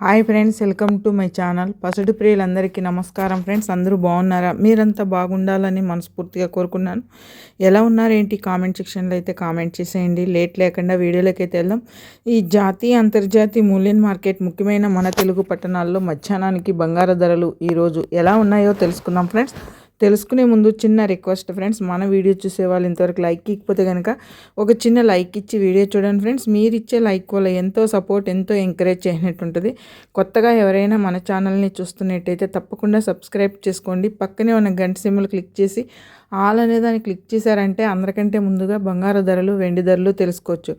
Hi friends welcome to my channel. పసుడు ప్రియులందరికీ నమస్కారం friends. అందరూ బాగున్నారా? మీరంతా బాగుండాలని మనస్ఫూర్తిగా కోరుకున్నాను. ఎలా ఉన్నారేంటి కామెంట్ సెక్షన్లో అయితే కామెంట్ చేసేయండి. లేట్ లేకుండా వీడియోలోకి అయితే వెళ్దాం. ఈ జాతీయ అంతర్జాతీయ మూల్యం మార్కెట్ ముఖ్యమైన మన తెలుగు పట్టణాల్లో మధ్యాహ్నానికి బంగారు ధరలు ఈరోజు ఎలా ఉన్నాయో తెలుసుకుందాం ఫ్రెండ్స్. తెలుసుకునే ముందు చిన్న రిక్వెస్ట్ ఫ్రెండ్స్ మన వీడియో చూసే వాళ్ళు ఇంతవరకు లైక్ ఇకపోతే కనుక ఒక చిన్న లైక్ ఇచ్చి వీడియో చూడండి ఫ్రెండ్స్. మీరు ఇచ్చే లైక్ వల్ల ఎంతో సపోర్ట్ ఎంతో ఎంకరేజ్ చేసినట్టు ఉంటుంది. కొత్తగా ఎవరైనా మన ఛానల్ని చూస్తున్నట్టయితే తప్పకుండా సబ్స్క్రైబ్ చేసుకోండి. పక్కనే ఉన్న గంట సిమ్లు క్లిక్ చేసి ఆల్ అనే దాన్ని క్లిక్ చేశారంటే అందరికంటే ముందుగా బంగారు ధరలు వెండి ధరలు తెలుసుకోవచ్చు.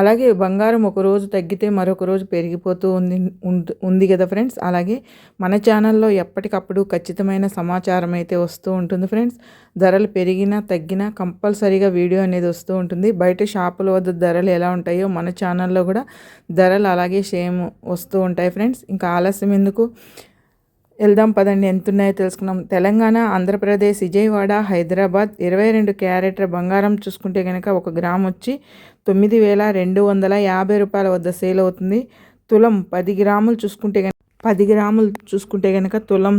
అలాగే బంగారం ఒక రోజు తగ్గితే మరొక రోజు పెరిగిపోతూ ఉంది ఉంది కదా ఫ్రెండ్స్? అలాగే మన ఛానల్లో ఎప్పటికప్పుడు ఖచ్చితమైన సమాచారం అయితే వస్తూ ఉంటుంది ఫ్రెండ్స్. ధరలు పెరిగినా తగ్గినా కంపల్సరీగా వీడియో అనేది వస్తూ ఉంటుంది. బయట షాపుల వద్ద ధరలు ఎలా ఉంటాయో మన ఛానల్లో కూడా ధరలు అలాగే సేమ్ వస్తూ ఉంటాయి ఫ్రెండ్స్. ఇంకా ఆలస్యం ఎందుకు? వెళ్దాం పదండి. ఎంత ఉన్నాయో తెలుసుకున్నాం. తెలంగాణ ఆంధ్రప్రదేశ్ విజయవాడ హైదరాబాద్ ఇరవై రెండు క్యారెట్ల బంగారం చూసుకుంటే కనుక ఒక గ్రామ్ వచ్చి తొమ్మిది వేల రెండు వందల యాభై రూపాయల వద్ద సేల్ అవుతుంది. తులం పది గ్రాములు చూసుకుంటే కనుక పది గ్రాములు చూసుకుంటే కనుక తులం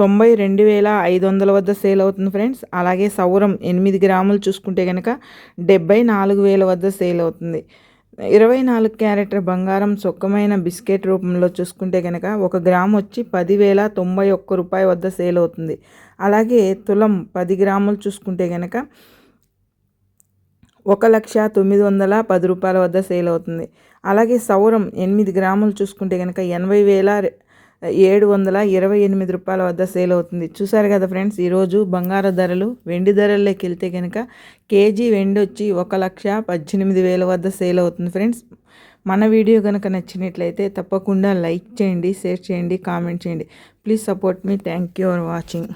తొంభై రెండు వేల ఐదు వందల వద్ద సేల్ అవుతుంది ఫ్రెండ్స్. అలాగే సౌరం ఎనిమిది గ్రాములు చూసుకుంటే కనుక డెబ్బై నాలుగు వేల వద్ద సేల్ అవుతుంది. ఇరవై నాలుగు క్యారెట్ బంగారం సొక్కమైన బిస్కెట్ రూపంలో చూసుకుంటే కనుక ఒక గ్రామ్ వచ్చి పదివేల తొంభై ఒక్క రూపాయి వద్ద సేల్ అవుతుంది. అలాగే తులం పది గ్రాములు చూసుకుంటే కనుక ఒక లక్ష తొమ్మిది వందల పది రూపాయల వద్ద సేల్ అవుతుంది. అలాగే సౌరం ఎనిమిది గ్రాములు చూసుకుంటే కనుక ఎనభై వేల ఏడు వందల ఇరవై ఎనిమిది రూపాయల వద్ద సేల్ అవుతుంది. చూసారు కదా ఫ్రెండ్స్ ఈరోజు బంగారు ధరలు వెండి ధరల్లోకి వెళ్తే కనుక కేజీ వెండి వచ్చి ఒక లక్ష పద్దెనిమిది వేల వద్ద సేల్ అవుతుంది ఫ్రెండ్స్. మన వీడియో కనుక నచ్చినట్లయితే తప్పకుండా లైక్ చేయండి షేర్ చేయండి కామెంట్ చేయండి. Please support me. Thank you for watching.